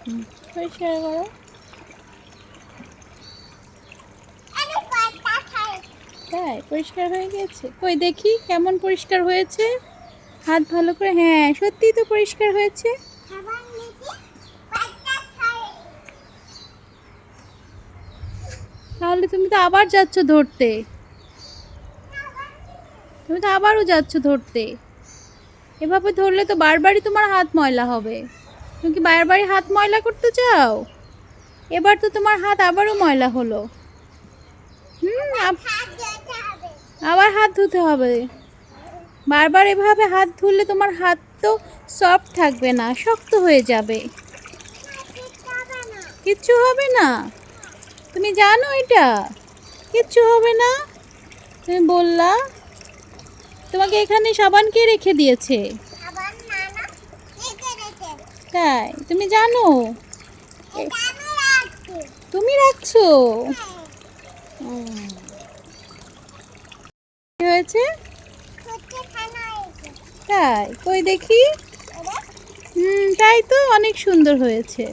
হুম, পরিষ্কার করো। পরিষ্কার হয়ে গেছে? কই দেখি কেমন পরিষ্কার হয়েছে? হাত ভালো করে হ্যাঁ সত্যিই তো পরিষ্কার হয়েছে। তাহলে তুমি তো আবার যাচ্ছ ধরতে। তুমি তো আবারও যাচ্ছ ধরতে। এভাবে ধরলে তো বারবারই তোমার হাত ময়লা হবে। তুমি কি বারবারই হাত ময়লা করতে চাও? এবার তো তোমার হাত আবারও ময়লা হলো। হুম আবার হাত ধুতে হবে। বারবার এভাবে হাত ধুলে তোমার হাত তো সফট থাকবে না, শক্ত হয়ে যাবে। কিচ্ছু হবে না। জানো এটা? কিচ্ছু হবে না। তুমি বললা তোমাকে এখানে সাবান কে রেখে দিয়েছে? তাই তুমি জানো? তুমি রাখছো। কি হয়েছে? তাই কই দেখি? হুম তাই তো অনেক সুন্দর হয়েছে।